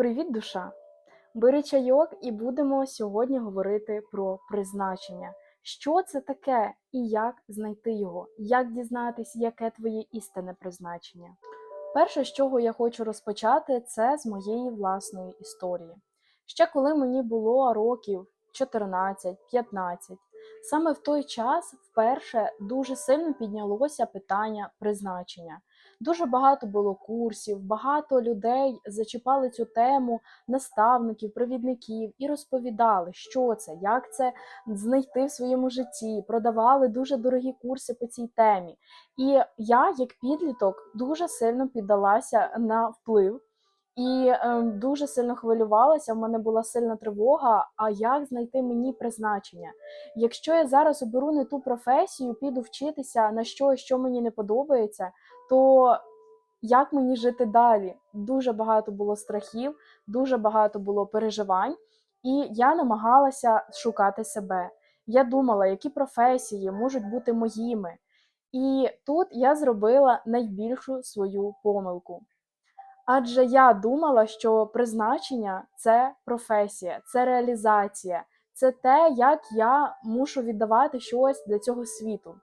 Привіт, душа! Бери чайок і будемо сьогодні говорити про призначення. Що це таке і як знайти його? Як дізнатись, яке твоє істинне призначення? Перше, з чого я хочу розпочати, це з моєї власної історії. Ще коли мені було років 14-15, саме в той час вперше дуже сильно піднялося питання призначення. Дуже багато було курсів, багато людей зачіпали цю тему, наставників, провідників і розповідали, що це, як це знайти в своєму житті. Продавали дуже дорогі курси по цій темі. І я, як підліток, дуже сильно піддалася на вплив. І е, дуже сильно хвилювалася. В мене була сильна тривога. А як знайти мені призначення? Якщо я зараз оберу не ту професію, піду вчитися на щось, що мені не подобається, то як мені жити далі? Дуже багато було страхів, дуже багато було переживань, і я намагалася шукати себе. Я думала, які професії можуть бути моїми. І тут я зробила найбільшу свою помилку. Адже я думала, що призначення це професія, це реалізація, це те, як я мушу віддавати щось для цього світу.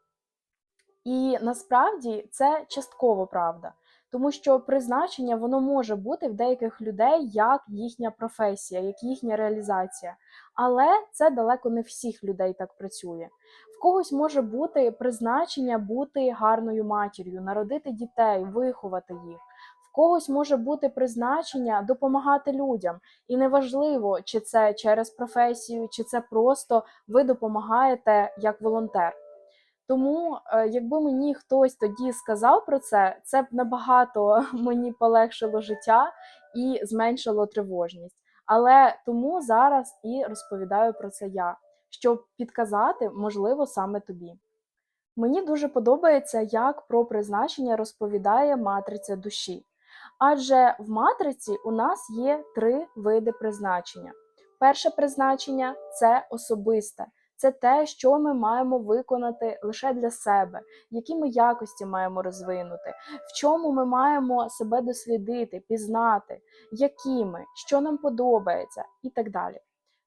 І насправді це частково правда, тому що призначення воно може бути в деяких людей як їхня професія, як їхня реалізація. Але це далеко не всіх людей так працює. В когось може бути призначення бути гарною матір'ю, народити дітей, виховати їх. Когось може бути призначення допомагати людям, і неважливо, чи це через професію, чи це просто ви допомагаєте як волонтер. Тому, е, якби мені хтось тоді сказав про це, це б набагато мені полегшило життя і зменшило тривожність. Але тому зараз і розповідаю про це я, щоб підказати, можливо, саме тобі. Мені дуже подобається, як про призначення розповідає матриця душі. Адже в матриці у нас є три види призначення. Перше призначення це особисте, це те, що ми маємо виконати лише для себе, які ми якості маємо розвинути, в чому ми маємо себе дослідити, пізнати, які ми, що нам подобається, і так далі.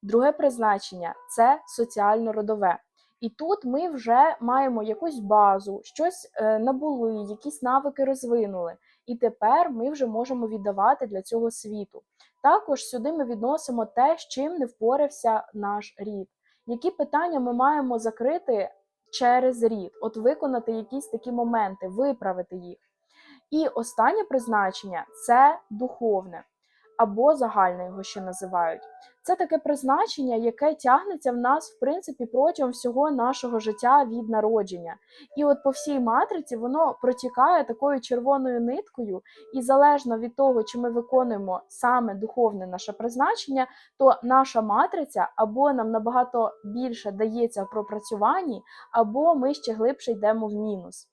Друге призначення це соціально-родове. І тут ми вже маємо якусь базу, щось е, набули, якісь навики розвинули. І тепер ми вже можемо віддавати для цього світу. Також сюди ми відносимо те, з чим не впорався наш рід які питання ми маємо закрити через рід, от виконати якісь такі моменти, виправити їх. І останнє призначення це духовне або загальне його ще називають. Це таке призначення, яке тягнеться в нас, в принципі, протягом всього нашого життя від народження. І от по всій матриці воно протікає такою червоною ниткою, і залежно від того, чи ми виконуємо саме духовне наше призначення, то наша матриця або нам набагато більше дається в пропрацюванні, або ми ще глибше йдемо в мінус.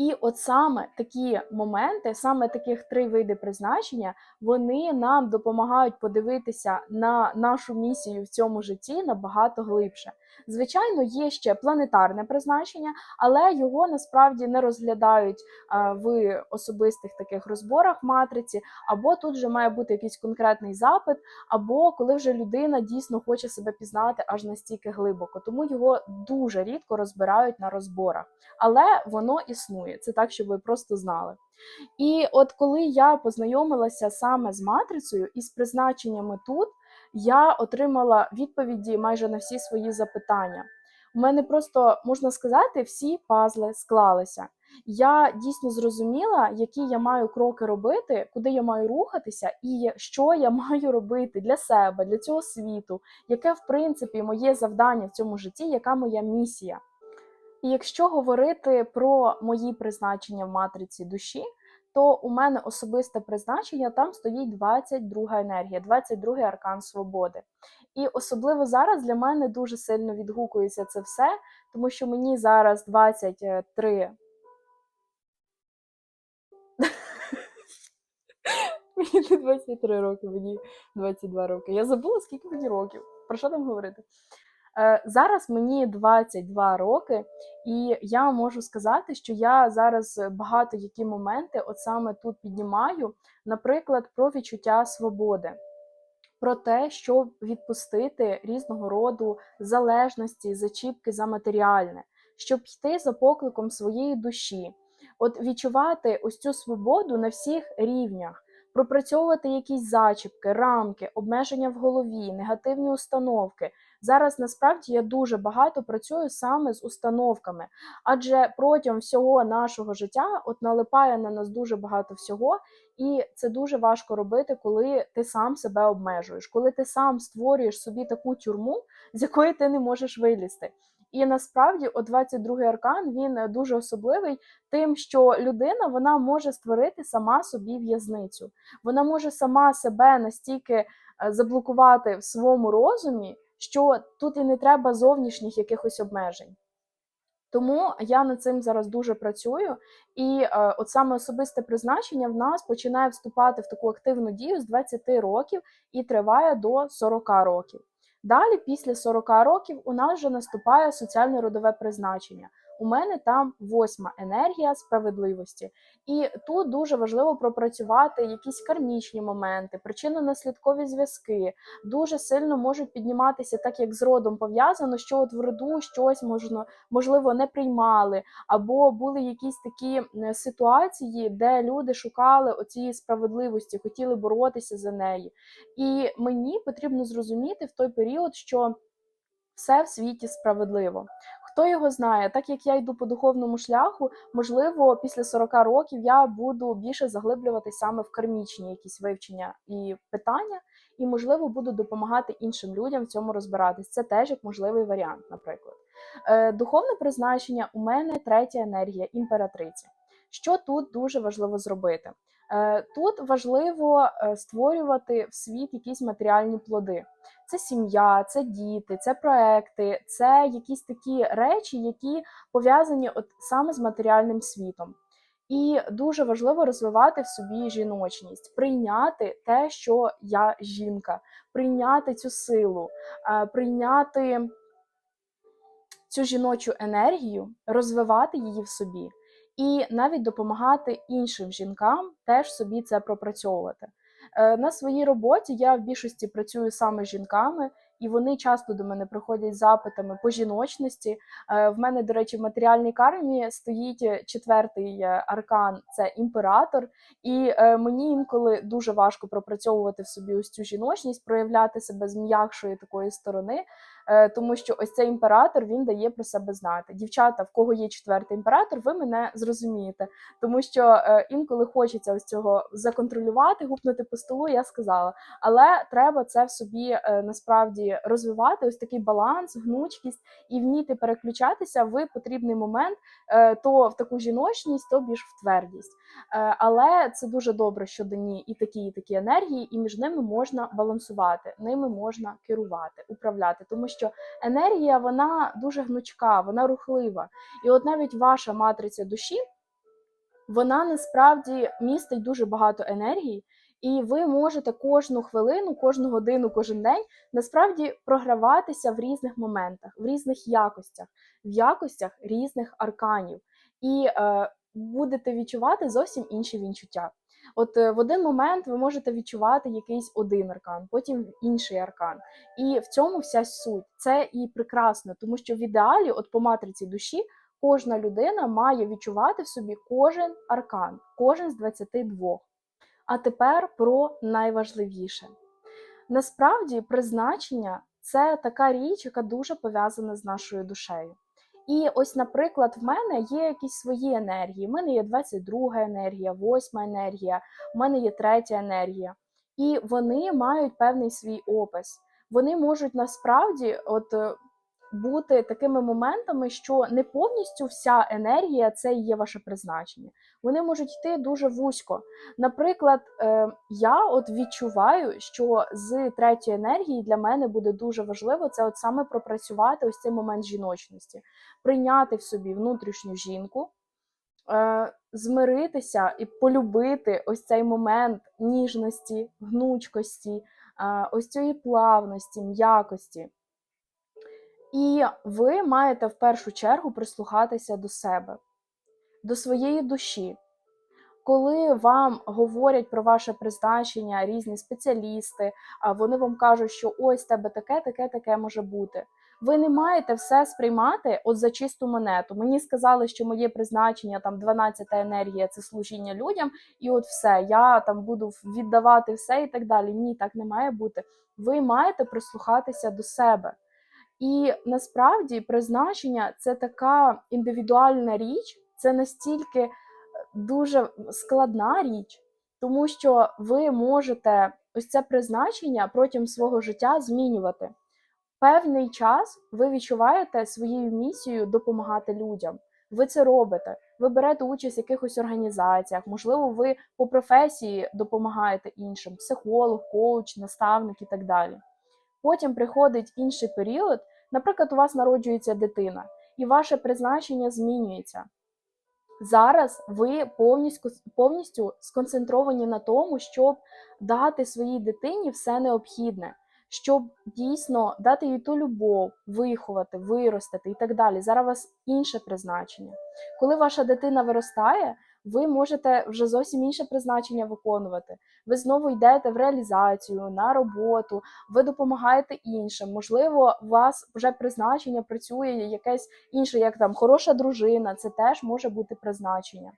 І от саме такі моменти, саме таких три види призначення, вони нам допомагають подивитися на нашу місію в цьому житті набагато глибше. Звичайно, є ще планетарне призначення, але його насправді не розглядають в особистих таких розборах матриці, або тут вже має бути якийсь конкретний запит, або коли вже людина дійсно хоче себе пізнати аж настільки глибоко. Тому його дуже рідко розбирають на розборах. Але воно існує. Це так, щоб ви просто знали. І от коли я познайомилася саме з матрицею і з призначеннями тут я отримала відповіді майже на всі свої запитання. У мене просто можна сказати, всі пазли склалися. Я дійсно зрозуміла, які я маю кроки робити, куди я маю рухатися, і що я маю робити для себе, для цього світу, яке в принципі моє завдання в цьому житті, яка моя місія. І якщо говорити про мої призначення в матриці душі, то у мене особисте призначення там стоїть 22 енергія, 22 аркан свободи. І особливо зараз для мене дуже сильно відгукується це все, тому що мені зараз 23. Мені не 23 роки, мені 22 роки. Я забула, скільки мені років. Про що там говорити? Е, Зараз мені 22 роки, і я можу сказати, що я зараз багато які моменти от саме тут піднімаю, наприклад, про відчуття свободи. Про те, щоб відпустити різного роду залежності, зачіпки за матеріальне, щоб йти за покликом своєї душі, от відчувати ось цю свободу на всіх рівнях, пропрацьовувати якісь зачіпки, рамки, обмеження в голові, негативні установки. Зараз насправді я дуже багато працюю саме з установками, адже протягом всього нашого життя от налипає на нас дуже багато всього, і це дуже важко робити, коли ти сам себе обмежуєш, коли ти сам створюєш собі таку тюрму, з якої ти не можеш вилізти. І насправді, о 22-й аркан він дуже особливий, тим, що людина вона може створити сама собі в'язницю. Вона може сама себе настільки е, заблокувати в своєму розумі, що тут і не треба зовнішніх якихось обмежень. Тому я над цим зараз дуже працюю, і е, от саме особисте призначення в нас починає вступати в таку активну дію з 20 років і триває до 40 років. Далі, після 40 років, у нас вже наступає соціальне родове призначення. У мене там восьма енергія справедливості, і тут дуже важливо пропрацювати якісь кармічні моменти, причинно-наслідкові зв'язки. Дуже сильно можуть підніматися, так як з родом пов'язано, що от в роду щось можна можливо не приймали, або були якісь такі ситуації, де люди шукали оцієї справедливості, хотіли боротися за неї. І мені потрібно зрозуміти в той період, що все в світі справедливо. Хто його знає, так як я йду по духовному шляху, можливо, після 40 років я буду більше заглиблюватись саме в кармічні якісь вивчення і питання, і, можливо, буду допомагати іншим людям в цьому розбиратись. Це теж як можливий варіант, наприклад. Е, Духовне призначення у мене третя енергія імператриця. Що тут дуже важливо зробити? Е, Тут важливо е, створювати в світ якісь матеріальні плоди. Це сім'я, це діти, це проекти, це якісь такі речі, які пов'язані от саме з матеріальним світом. І дуже важливо розвивати в собі жіночність, прийняти те, що я жінка, прийняти цю силу, е, прийняти цю жіночу енергію, розвивати її в собі, і навіть допомагати іншим жінкам теж собі це пропрацьовувати. Е, На своїй роботі я в більшості працюю саме з жінками, і вони часто до мене приходять з запитами по жіночності. Е, В мене, до речі, в матеріальній кармі стоїть четвертий е, аркан це імператор. І мені інколи дуже важко пропрацьовувати в собі ось цю жіночність, проявляти себе з м'якшої такої сторони. Е, Тому що ось цей імператор він дає про себе знати. Дівчата, в кого є четвертий імператор, ви мене зрозумієте, тому що е, інколи хочеться ось цього законтролювати, гупнути по столу. Я сказала, але треба це в собі е, насправді розвивати. Ось такий баланс, гнучкість і вміти переключатися в потрібний момент, то в таку жіночність, то більш в твердість. Але це дуже добре, що дані і такі, і такі енергії, і між ними можна балансувати, ними можна керувати, управляти, тому що енергія вона дуже гнучка, вона рухлива. І от навіть ваша матриця душі, вона насправді містить дуже багато енергії, і ви можете кожну хвилину, кожну годину, кожен день насправді програватися в різних моментах, в різних якостях, в якостях різних арканів. І е, будете відчувати зовсім інші відчуття. От е, в один момент ви можете відчувати якийсь один аркан, потім інший аркан. І в цьому вся суть. Це і прекрасно, тому що в ідеалі, от по матриці душі, кожна людина має відчувати в собі кожен аркан, кожен з 22. А тепер про найважливіше. Насправді, призначення це така річ, яка дуже пов'язана з нашою душею. І ось, наприклад, в мене є якісь свої енергії. У мене є 22 енергія, 8 енергія, у мене є третя енергія. І вони мають певний свій опис. Вони можуть насправді от бути такими моментами, що не повністю вся енергія це і є ваше призначення. Вони можуть йти дуже вузько. Наприклад, е, я от відчуваю, що з третьої енергії для мене буде дуже важливо це от саме пропрацювати ось цей момент жіночності, прийняти в собі внутрішню жінку. е, Змиритися і полюбити ось цей момент ніжності, гнучкості, е, ось цієї плавності, м'якості. І ви маєте в першу чергу прислухатися до себе, до своєї душі. Коли вам говорять про ваше призначення різні спеціалісти, вони вам кажуть, що ось тебе таке, таке, таке може бути. Ви не маєте все сприймати от за чисту монету. Мені сказали, що моє призначення там 12-та енергія це служіння людям, і от все, я там буду віддавати все і так далі. Ні, так не має бути. Ви маєте прислухатися до себе. І насправді призначення це така індивідуальна річ, це настільки е, дуже складна річ, тому що ви можете ось це призначення протягом свого життя змінювати. Певний час ви відчуваєте своєю місією допомагати людям. Ви це робите. Ви берете участь в якихось організаціях, можливо, ви по професії допомагаєте іншим: психолог, коуч, наставник і так далі. Потім приходить інший період, наприклад, у вас народжується дитина, і ваше призначення змінюється. Зараз ви повністю, повністю сконцентровані на тому, щоб дати своїй дитині все необхідне, щоб дійсно дати їй ту любов, виховати, виростити і так далі. Зараз у вас інше призначення. Коли ваша дитина виростає, ви можете вже зовсім інше призначення виконувати. Ви знову йдете в реалізацію, на роботу, ви допомагаєте іншим. Можливо, у вас вже призначення працює якесь інше, як там хороша дружина, це теж може бути призначення.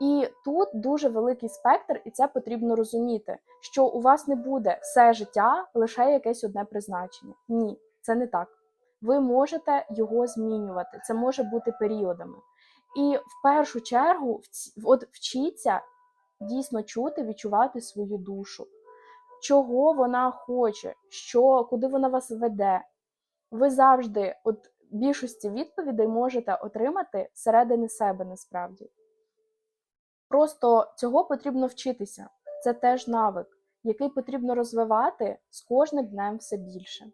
І тут дуже великий спектр, і це потрібно розуміти, що у вас не буде все життя лише якесь одне призначення. Ні, це не так. Ви можете його змінювати. Це може бути періодами. І в першу чергу от вчіться дійсно чути, відчувати свою душу, чого вона хоче, що, куди вона вас веде. Ви завжди, от більшості відповідей можете отримати всередини себе насправді. Просто цього потрібно вчитися. Це теж навик, який потрібно розвивати з кожним днем все більше.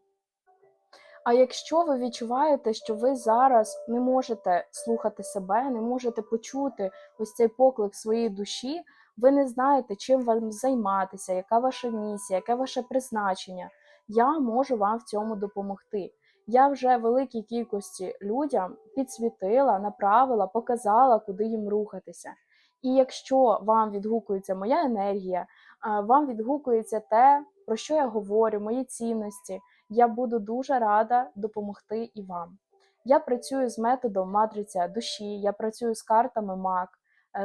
А якщо ви відчуваєте, що ви зараз не можете слухати себе, не можете почути ось цей поклик своєї душі, ви не знаєте, чим вам займатися, яка ваша місія, яке ваше призначення, я можу вам в цьому допомогти. Я вже великій кількості людям підсвітила, направила, показала, куди їм рухатися. І якщо вам відгукується моя енергія, вам відгукується те, про що я говорю, мої цінності, я буду дуже рада допомогти і вам. Я працюю з методом матриця душі, я працюю з картами МАК,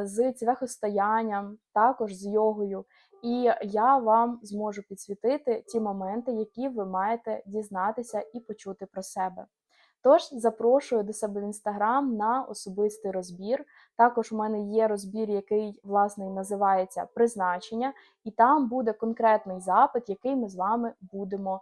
з цвяхостоянням, також з йогою. І я вам зможу підсвітити ті моменти, які ви маєте дізнатися і почути про себе. Тож запрошую до себе в інстаграм на особистий розбір. Також у мене є розбір, який власне називається призначення, і там буде конкретний запит, який ми з вами будемо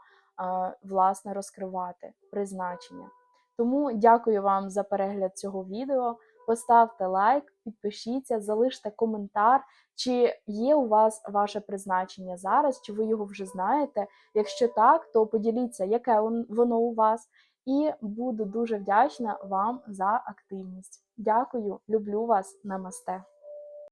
власне розкривати призначення. Тому дякую вам за перегляд цього відео. Поставте лайк, підпишіться, залиште коментар, чи є у вас ваше призначення зараз, чи ви його вже знаєте. Якщо так, то поділіться, яке воно у вас, і буду дуже вдячна вам за активність. Дякую, люблю вас, намасте.